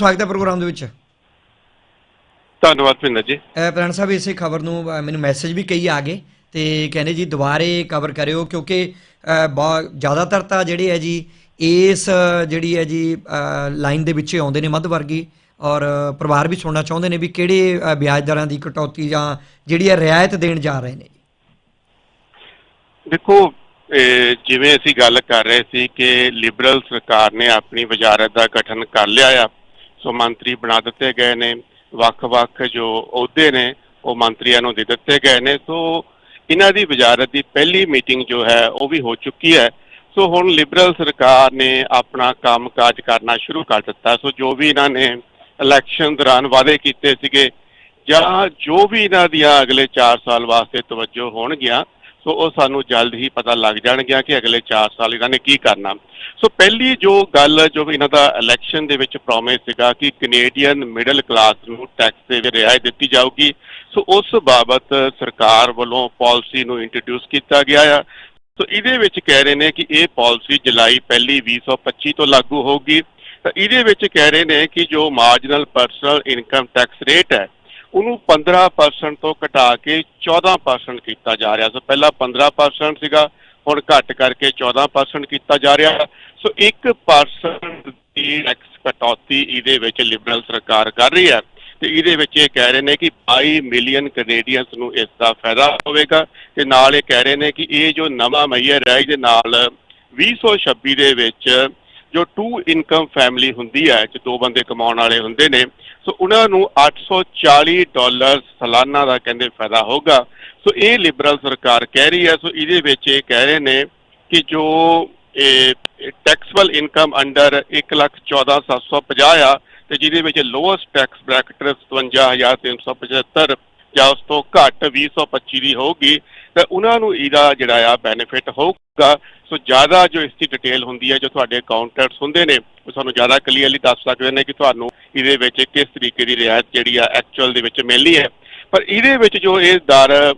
ਸਵਾਗਤ ਹੈ ਪ੍ਰੋਗਰਾਮ ਦੇ ਵਿੱਚ। ਧੰਨਵਾਦ ਭਿੰਦਰ ਜੀ। ਪ੍ਰਧਾਨ ਸਾਹਿਬ ਇਸੇ ਖਬਰ ਨੂੰ ਮੈਨੂੰ ਮੈਸੇਜ ਵੀ ਕਈ ਆ ਗਏ ਤੇ ਕਹਿੰਦੇ ਜੀ ਦੁਬਾਰੇ ਕਵਰ ਕਰਿਓ ਕਿਉਂਕਿ ਬਹੁਤ ਜ਼ਿਆਦਾਤਰ ਤਾਂ ਜਿਹੜੇ ਹੈ ਜੀ ਇਸ ਜਿਹੜੀ ਹੈ ਜੀ ਲਾਈਨ ਦੇ ਵਿੱਚ ਹੀ ਆਉਂਦੇ ਨੇ ਮੱਧ ਵਰਗੀ ਔਰ ਪਰਿਵਾਰ ਵੀ ਸੁਣਨਾ ਚਾਹੁੰਦੇ ਨੇ ਵੀ ਕਿਹੜੇ ਵਿਆਜ ਦਰਾਂ ਦੀ ਕਟੌਤੀ ਜਾਂ ਜਿਹੜੀ ਹੈ ਰਿਆਇਤ ਦੇਣ ਜਾ ਰਹੇ ਨੇ। ਜੀ ਦੇਖੋ ਇਹ ਜਿਵੇਂ ਅਸੀਂ ਗੱਲ ਕਰ ਰਹੇ ਸੀ ਕਿ ਲਿਬਰਲ ਸਰਕਾਰ ਨੇ ਆਪਣੀ ਵਜ਼ਾਰਤ ਦਾ ਗਠਨ ਕਰ ਲਿਆ ਆ ਸੋ ਮੰਤਰੀ ਬਣਾ ਦਿੱਤੇ ਗਏ ਨੇ। ਵੱਖ-ਵੱਖ ਜੋ ਅਹੁਦੇ ਨੇ, ਉਹ ਮੰਤਰੀਆਂ ਨੂੰ ਦੇ ਦਿੱਤੇ ਗਏ ਨੇ। ਸੋ ਇਹਨਾਂ ਦੀ ਵਜ਼ਾਰਤ ਦੀ ਪਹਿਲੀ ਮੀਟਿੰਗ ਜੋ ਹੈ, ਉਹ ਵੀ ਹੋ ਚੁੱਕੀ ਹੈ। ਸੋ ਹੁਣ ਲਿਬਰਲ ਸਰਕਾਰ ਨੇ ਆਪਣਾ ਕੰਮਕਾਜ ਕਰਨਾ ਸ਼ੁਰੂ ਕਰ ਦਿੱਤਾ। ਸੋ ਜੋ ਵੀ ਇਹਨਾਂ ਨੇ ਇਲੈਕਸ਼ਨ ਦੌਰਾਨ ਵਾਅਦੇ ਕੀਤੇ ਸੀਗੇ ਜਾਂ ਜੋ ਵੀ ਇਹਨਾਂ ਦੀਆਂ ਅਗਲੇ 4 ਸਾਲ ਵਾਸਤੇ ਤਵੱਜੋ ਹੋਣਗੀਆਂ ਸੋ ਉਹ ਸਾਨੂੰ ਜਲਦ ਹੀ ਪਤਾ ਲੱਗ ਜਾਣਗੀਆਂ ਕਿ ਅਗਲੇ 4 ਸਾਲ ਇਹਨਾਂ ਨੇ ਕੀ ਕਰਨਾ। ਸੋ ਪਹਿਲੀ ਜੋ ਗੱਲ ਜੋ ਇਹਨਾਂ ਦਾ ਇਲੈਕਸ਼ਨ ਦੇ ਵਿੱਚ ਪ੍ਰੋਮਿਸ ਸੀਗਾ ਕਿ ਕੈਨੇਡੀਅਨ ਮਿਡਲ ਕਲਾਸ ਨੂੰ ਟੈਕਸ ਦੇ ਵਿੱਚ ਰਿਆਇਤ ਦਿੱਤੀ ਜਾਊਗੀ। ਸੋ ਉਸ ਬਾਬਤ ਸਰਕਾਰ ਵੱਲੋਂ ਪਾਲਿਸੀ ਨੂੰ ਇੰਟਰੋਡਿਊਸ ਕੀਤਾ ਗਿਆ ਆ। ਸੋ ਇਹਦੇ ਵਿੱਚ ਕਹਿ ਰਹੇ ਨੇ ਕਿ ਇਹ ਪਾਲਿਸੀ ਜੁਲਾਈ ਪਹਿਲੀ 2025 ਤੋਂ ਲਾਗੂ ਹੋਊਗੀ। ਤਾਂ ਇਹਦੇ ਵਿੱਚ ਕਹਿ ਰਹੇ ਨੇ ਕਿ ਜੋ marginal personal income tax rate ਹੈ ਉਹਨੂੰ 15% ਤੋਂ ਘਟਾ ਕੇ 14% ਕੀਤਾ ਜਾ ਰਿਹਾ। ਸੋ ਪਹਿਲਾਂ 15% ਸੀਗਾ, ਹੁਣ ਘਟ ਕਰਕੇ 14% ਕੀਤਾ ਜਾ ਰਿਹਾ। ਸੋ 1% ਦੀ ਟੈਕਸ ਕਟੌਤੀ ਇਹਦੇ ਵਿੱਚ ਲਿਬਰਲ ਸਰਕਾਰ ਕਰ ਰਹੀ ਹੈ। ਤੇ ਇਹਦੇ ਵਿੱਚ ਇਹ ਕਹਿ ਰਹੇ ਨੇ ਕਿ 22 ਮਿਲੀਅਨ ਕੈਨੇਡੀਅਨਸ ਨੂੰ ਇਸ ਦਾ ਫਾਇਦਾ ਹੋਵੇਗਾ ਤੇ ਨਾਲ ਇਹ ਕਹਿ ਰਹੇ ਨੇ ਕਿ ਇਹ ਜੋ ਨਵਾਂ ਮਈਅਰ ਹੈ ਇਹਦੇ ਨਾਲ 2026 ਦੇ ਵਿੱਚ ਜੋ ਟੂ ਇਨਕਮ ਫੈਮਿਲੀ ਹੁੰਦੀ ਹੈ, ਜੋ ਦੋ ਬੰਦੇ ਕਮਾਉਣ ਵਾਲੇ ਹੁੰਦੇ ਨੇ, ਸੋ ਉਹਨਾਂ ਨੂੰ 840 ਡਾਲਰ ਸਾਲਾਨਾ ਦਾ ਕਹਿੰਦੇ ਫਾਇਦਾ ਹੋਗਾ ਸੋ ਇਹ ਲਿਬਰਲ ਸਰਕਾਰ ਕਹਿ ਰਹੀ ਹੈ, ਸੋ ਇਹਦੇ ਵਿੱਚ ਇਹ ਕਹਿ ਰਹੇ ਨੇ ਕਿ ਜੋ ਟੈਕਸਬਲ ਇਨਕਮ ਅੰਡਰ 114750 ਆ, ਤੇ ਜਿਹਦੇ ਵਿੱਚ ਲੋਅਸਟ ਟੈਕਸ ਬ੍ਰੈਕਟ 57375 ਜਾਂ ਉਸ ਤੋਂ ਘੱਟ 2025 ਦੀ ਹੋਊਗੀ ਤਾਂ ਉਹਨਾਂ ਨੂੰ ਇਹਦਾ ਜਿਹੜਾ ਆ ਬੈਨੀਫਿਟ ਹੋਊਗਾ। ਸੋ ਜ਼ਿਆਦਾ ਜੋ ਇਸ ਦੀ ਡਿਟੇਲ ਹੁੰਦੀ ਹੈ, ਜੋ ਤੁਹਾਡੇ ਅਕਾਊਂਟੈਂਟਸ ਹੁੰਦੇ ਨੇ, ਉਹ ਤੁਹਾਨੂੰ ਜ਼ਿਆਦਾ ਕਲੀਅਰਲੀ ਦੱਸ ਸਕਦੇ ਨੇ ਕਿ ਤੁਹਾਨੂੰ ਇਹਦੇ ਵਿੱਚ ਕਿਸ ਤਰੀਕੇ ਦੀ ਰਿਆਇਤ ਜਿਹੜੀ ਆ ਐਕਚੁਅਲ ਦੇ ਵਿੱਚ ਮਿਲਣੀ ਹੈ। ਪਰ ਇਹਦੇ ਵਿੱਚ ਜੋ ਇਹ ਦਰ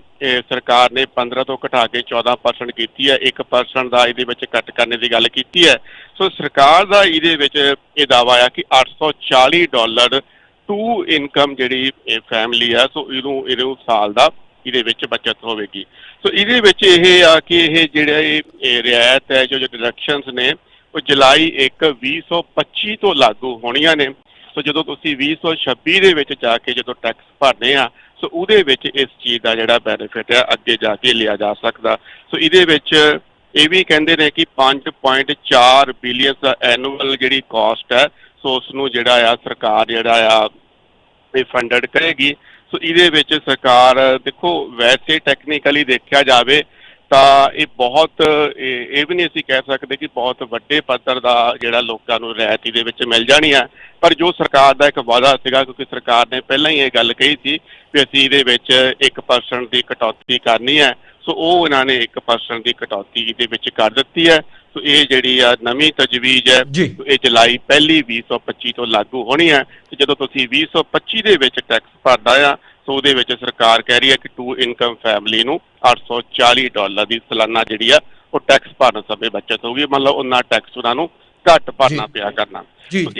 ਸਰਕਾਰ ਨੇ 15 ਤੋਂ ਘਟਾ ਕੇ 14% ਕੀਤੀ ਹੈ 1% ਦਾ ਇਹਦੇ ਵਿੱਚ ਕੱਟ ਕਰਨੇ ਦੀ ਗੱਲ ਕੀਤੀ ਹੈ। ਸੋ ਸਰਕਾਰ ਦਾ ਇਹਦੇ ਵਿੱਚ ਇਹ ਦਾਵਾ ਆ ਕਿ 840 ਡਾਲਰ ਟੂ ਇਨਕਮ ਜਿਹੜੀ ਫੈਮਿਲੀ ਆ, ਸੋ ਇਹਨੂੰ ਇਹਨੂੰ ਸਾਲ ਦਾ ਇਹਦੇ ਵਿੱਚ ਬਚਤ ਹੋਵੇਗੀ। ਸੋ ਇਹਦੇ ਵਿੱਚ ਇਹ ਆ ਕਿ ਇਹ ਜਿਹੜਾ ਇਹ ਰਿਆਇਤ ਹੈ, ਜੋ ਜੋ ਡਿਡਕਸ਼ਨਸ ਨੇ, ਉਹ ਜੁਲਾਈ 1 2025 ਤੋਂ ਲਾਗੂ ਹੋਣੀਆਂ ਨੇ। ਸੋ ਜਦੋਂ ਤੁਸੀਂ 2026 ਦੇ ਵਿੱਚ ਜਾ ਕੇ ਜਦੋਂ ਟੈਕਸ ਭਰਨੇ ਆ, ਸੋ ਉਹਦੇ ਵਿੱਚ ਇਸ ਚੀਜ਼ ਦਾ ਜਿਹੜਾ ਬੈਨੀਫਿਟ ਹੈ ਅੱਗੇ ਜਾ ਕੇ ਲਿਆ ਜਾ ਸਕਦਾ। ਸੋ ਇਹਦੇ ਵਿੱਚ ਇਹ ਵੀ ਕਹਿੰਦੇ ਨੇ ਕਿ 5.4 ਬਿਲੀਅਨ ਦਾ ਐਨੂਅਲ ਜਿਹੜੀ ਕਾਸਟ ਹੈ, ਸੋ ਉਸ ਨੂੰ ਜਿਹੜਾ ਆ ਸਰਕਾਰ ਜਿਹੜਾ ਆ ਇਹ ਫੰਡਡ ਕਰੇਗੀ। ਸੋ ਇਹਦੇ ਵਿੱਚ ਸਰਕਾਰ, ਦੇਖੋ, ਵੈਸੇ ਟੈਕਨੀਕਲੀ ਦੇਖਿਆ ਜਾਵੇ ਤਾਂ ਇਹ ਬਹੁਤ, ਇਹ ਵੀ ਨਹੀਂ ਅਸੀਂ ਕਹਿ ਸਕਦੇ ਕਿ ਬਹੁਤ ਵੱਡੇ ਪੱਧਰ ਦਾ ਜਿਹੜਾ ਲੋਕਾਂ ਨੂੰ ਰਿਆਇਤੀ ਦੇ ਵਿੱਚ ਮਿਲ ਜਾਣੀ ਹੈ ਪਰ ਜੋ ਸਰਕਾਰ ਦਾ ਇੱਕ ਵਾਅਦਾ ਸੀਗਾ, ਕਿਉਂਕਿ ਸਰਕਾਰ ਨੇ ਪਹਿਲਾਂ ਹੀ ਇਹ ਗੱਲ ਕਹੀ ਸੀ ਕਿ ਅਸੀਂ ਇਹਦੇ ਵਿੱਚ 1% ਦੀ ਕਟੌਤੀ ਕਰਨੀ ਹੈ। ਸੋ ਉਹ ਇਹਨਾਂ ਨੇ 1% ਦੀ ਕਟੌਤੀ ਇਹਦੇ ਵਿੱਚ ਕਰ ਦਿੱਤੀ ਹੈ। ਸੋ ਇਹ ਜਿਹੜੀ ਆ ਨਵੀਂ ਤਜਵੀਜ਼ ਹੈ। ਸੋ ਇਹ ਜੁਲਾਈ ਪਹਿਲੀ 2025 ਤੋਂ ਲਾਗੂ ਹੋਣੀ ਹੈ। ਤੇ ਜਦੋਂ ਤੁਸੀਂ 2025 ਦੇ ਵਿੱਚ ਟੈਕਸ ਭਰਦਾ ਆ ਸੋ ਉਹਦੇ ਵਿੱਚ ਸਰਕਾਰ ਕਹਿ ਰਹੀ ਹੈ ਕਿ ਟੂ ਇਨਕਮ ਫੈਮਿਲੀ ਨੂੰ 840 ਡਾਲਰ ਦੀ ਸਾਲਾਨਾ ਜਿਹੜੀ ਆ ਉਹ ਟੈਕਸ ਭਰਨ ਸਮੇਂ ਬਚਤ ਹੋਊਗੀ। ਮਤਲਬ ਉਹਨਾਂ ਟੈਕਸ ਉਹਨਾਂ ਨੂੰ ਘੱਟ ਭਰਨਾ। ਪਿਆ ਕਰਨਾ।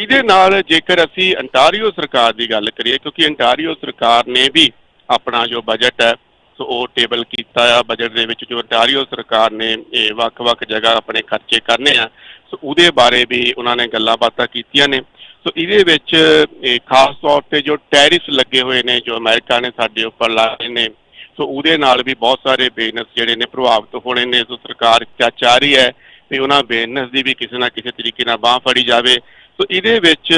ਇਹਦੇ ਨਾਲ ਜੇਕਰ ਅਸੀਂ ਅੰਟਾਰੀਓ ਸਰਕਾਰ ਦੀ ਗੱਲ ਕਰੀਏ ਕਿਉਂਕਿ ਅੰਟਾਰੀਓ ਸਰਕਾਰ ਨੇ ਵੀ ਆਪਣਾ ਜੋ ਬਜਟ ਹੈ ਸੋ ਉਹ ਟੇਬਲ ਕੀਤਾ ਆ ਬਜਟ ਦੇ ਵਿੱਚ ਜੋ ਅੰਟਾਰੀਓ ਸਰਕਾਰ ਨੇ ਇਹ ਵੱਖ-ਵੱਖ ਜਗ੍ਹਾ ਆਪਣੇ ਖਰਚੇ ਕਰਨੇ ਆ। ਸੋ ਉਹਦੇ ਬਾਰੇ ਵੀ ਉਹਨਾਂ ਨੇ ਗੱਲਾਂ ਬਾਤਾਂ ਕੀਤੀਆਂ ਨੇ। ਸੋ ਇਹਦੇ ਵਿੱਚ ਖਾਸ ਤੌਰ ਤੇ ਜੋ ਟੈਰਿਫ ਲੱਗੇ ਹੋਏ ਨੇ, ਜੋ ਅਮਰੀਕਾ ਨੇ ਸਾਡੇ ਉੱਪਰ ਲਾਏ ਨੇ, ਸੋ ਉਹਦੇ ਨਾਲ ਵੀ ਬਹੁਤ ਸਾਰੇ ਬਿਜ਼ਨਸ ਜਿਹੜੇ ਨੇ ਪ੍ਰਭਾਵਿਤ ਹੋਣੇ ਨੇ। ਸੋ ਸਰਕਾਰ ਚਾ ਚਾਹ ਰਹੀ ਹੈ ਵੀ ਉਹਨਾਂ ਬਿਜ਼ਨਸ ਦੀ ਵੀ ਕਿਸੇ ਨਾ ਕਿਸੇ ਤਰੀਕੇ ਨਾਲ ਬਾਹ ਫੜੀ ਜਾਵੇ। ਸੋ ਇਹਦੇ ਵਿੱਚ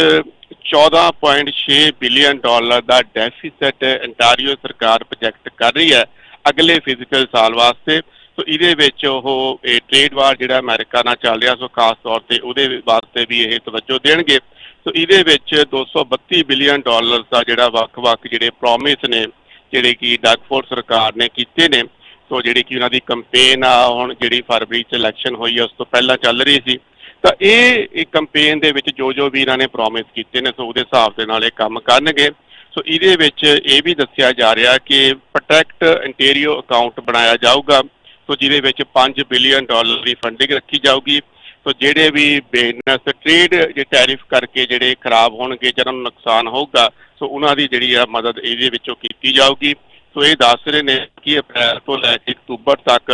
14.6 ਬਿਲੀਅਨ ਡਾਲਰ ਦਾ ਡੈਫਿਸਿਟ ਅੰਟਾਰੀਓ ਸਰਕਾਰ ਪ੍ਰੋਜੈਕਟ ਕਰ ਰਹੀ ਹੈ ਅਗਲੇ ਫਿਜ਼ੀਕਲ ਸਾਲ ਵਾਸਤੇ। ਸੋ ਇਹਦੇ ਵਿੱਚ ਉਹ ਇਹ ਟ੍ਰੇਡ ਵਾਰ ਜਿਹੜਾ ਅਮਰੀਕਾ ਨਾਲ ਚੱਲ ਰਿਹਾ, ਸੋ ਖਾਸ ਤੌਰ ਤੇ ਉਹਦੇ ਵਾਸਤੇ ਵੀ ਇਹ ਤਵੱਜੋ ਦੇਣਗੇ। ਸੋ ਇਹਦੇ ਵਿੱਚ 232 ਬਿਲੀਅਨ ਡਾਲਰ ਦਾ ਜਿਹੜਾ ਵੱਖ-ਵੱਖ ਜਿਹੜੇ ਪ੍ਰੋਮਿਸ ਨੇ, ਜਿਹੜੇ ਕਿ ਡਗਫੋਰਡ ਸਰਕਾਰ ਨੇ ਕੀਤੇ ਨੇ। ਸੋ ਜਿਹੜੀ ਕਿ ਉਹਨਾਂ ਦੀ ਕੰਪੇਨ ਆ, ਹੁਣ ਜਿਹੜੀ ਫਰਵਰੀ ਚ ਇਲੈਕਸ਼ਨ ਹੋਈ ਹੈ ਉਸ ਤੋਂ ਪਹਿਲਾਂ ਚੱਲ ਰਹੀ ਸੀ। ਤਾਂ ਇਹ ਇੱਕ ਕੰਪੇਨ ਦੇ ਵਿੱਚ ਜੋ ਜੋ ਵੀ ਇਹਨਾਂ ਨੇ ਪ੍ਰੋਮਿਸ ਕੀਤੇ ਨੇ, ਸੋ ਉਹਦੇ ਹਿਸਾਬ ਦੇ ਨਾਲ ਇਹ ਕੰਮ ਕਰਨਗੇ। ਸੋ ਇਹਦੇ ਵਿੱਚ ਇਹ ਵੀ ਦੱਸਿਆ ਜਾ ਰਿਹਾ ਕਿ ਪ੍ਰੋਟੈਕਟ ਇੰਟੀਰੀਓ ਅਕਾਊਂਟ ਬਣਾਇਆ ਜਾਊਗਾ। ਸੋ ਜਿਹਦੇ ਵਿੱਚ 5 ਬਿਲੀਅਨ ਡਾਲਰ ਦੀ ਫੰਡਿੰਗ ਰੱਖੀ ਜਾਊਗੀ। ਸੋ ਜਿਹੜੇ ਵੀ ਬਿਜ਼ਨਸ ਟ੍ਰੇਡ ਜੇ ਟੈਰਿਫ ਕਰਕੇ ਜਿਹੜੇ ਖਰਾਬ ਹੋਣਗੇ ਜਿਹਨਾਂ ਨੂੰ ਨੁਕਸਾਨ ਹੋਊਗਾ, ਸੋ ਉਹਨਾਂ ਦੀ ਜਿਹੜੀ ਆ ਮਦਦ ਇਹਦੇ ਵਿੱਚੋਂ ਕੀਤੀ ਜਾਊਗੀ। ਸੋ ਇਹ ਦੱਸ ਰਹੇ ਨੇ ਕਿ ਅਪ੍ਰੈਲ ਤੋਂ ਲੈ ਕੇ ਅਕਤੂਬਰ ਤੱਕ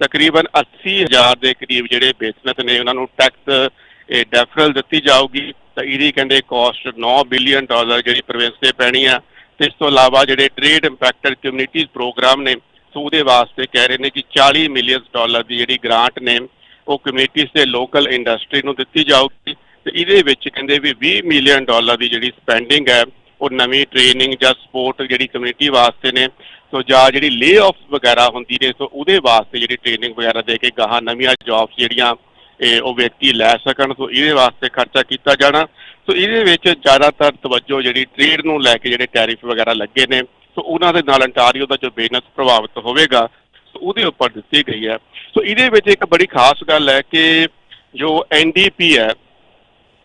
ਤਕਰੀਬਨ 80000 ਦੇ ਕਰੀਬ ਜਿਹੜੇ ਬਿਜ਼ਨਸ ਨੇ, ਉਹਨਾਂ ਨੂੰ ਟੈਕਸ ਇਹ ਡੈਫਰਲ ਦਿੱਤੀ ਜਾਊਗੀ। ਤਾਂ ਇਹਦੀ ਕਹਿੰਦੇ ਕਾਸਟ 9 ਬਿਲੀਅਨ ਡਾਲਰ ਜਿਹੜੀ ਪ੍ਰੋਵਿੰਸ ਤੇ ਪੈਣੀ ਆ। ਤੇ ਇਸ ਤੋਂ ਇਲਾਵਾ ਜਿਹੜੇ ਟ੍ਰੇਡ ਇੰਪੈਕਟਡ ਕਮਿਊਨਿਟੀਜ਼ ਪ੍ਰੋਗਰਾਮ ਨੇ, ਸੋ ਉਹਦੇ ਵਾਸਤੇ ਕਹਿ ਰਹੇ ਨੇ ਕਿ 40 ਮਿਲੀਅਨ ਡਾਲਰ ਦੀ ਜਿਹੜੀ ਗ੍ਰਾਂਟ ਨੇ, ਉਹ ਕਮਿਊਨਿਟੀਜ਼ ਤੇ ਲੋਕਲ ਇੰਡਸਟਰੀ ਨੂੰ ਦਿੱਤੀ ਜਾਊਗੀ। ਤੇ ਇਹਦੇ ਵਿੱਚ ਕਹਿੰਦੇ ਵੀ 20 ਮਿਲੀਅਨ ਡਾਲਰ ਦੀ ਜਿਹੜੀ ਸਪੈਂਡਿੰਗ ਹੈ, ਉਹ ਨਵੀਂ ਟ੍ਰੇਨਿੰਗ ਜਾਂ ਸਪੋਰਟ ਜਿਹੜੀ ਕਮਿਊਨਿਟੀ ਵਾਸਤੇ ਨੇ ਸੋ ਜਾਂ ਜਿਹੜੀ ਲੇ ਆਫ ਵਗੈਰਾ ਹੁੰਦੀ ਨੇ, ਸੋ ਉਹਦੇ ਵਾਸਤੇ ਜਿਹੜੀ ਟ੍ਰੇਨਿੰਗ ਵਗੈਰਾ ਦੇ ਕੇ ਗਾਹਾਂ ਨਵੀਆਂ ਜੌਬਸ ਜਿਹੜੀਆਂ, ਇਹ ਉਹ ਵਿਅਕਤੀ ਲੈ ਸਕਣ, ਸੋ ਇਹਦੇ ਵਾਸਤੇ ਖਰਚਾ ਕੀਤਾ ਜਾਣਾ। ਸੋ ਇਹਦੇ ਵਿੱਚ ਜ਼ਿਆਦਾਤਰ ਤਵੱਜੋ ਜਿਹੜੀ ਟ੍ਰੇਡ ਨੂੰ ਲੈ ਕੇ ਜਿਹੜੇ ਟੈਰਿਫ ਵਗੈਰਾ ਲੱਗੇ ਨੇ, ਸੋ ਉਹਨਾਂ ਦੇ ਨਾਲ ਅੰਟਾਰੀਓ ਦਾ ਜੋ ਬਿਜ਼ਨਸ ਪ੍ਰਭਾਵਿਤ ਹੋਵੇਗਾ, ਸੋ ਉਹਦੇ ਉੱਪਰ ਦਿੱਤੀ ਗਈ ਹੈ। ਸੋ ਇਹਦੇ ਵਿੱਚ ਇੱਕ ਬੜੀ ਖਾਸ ਗੱਲ ਹੈ ਕਿ ਜੋ ਐਨਡੀਪੀ ਹੈ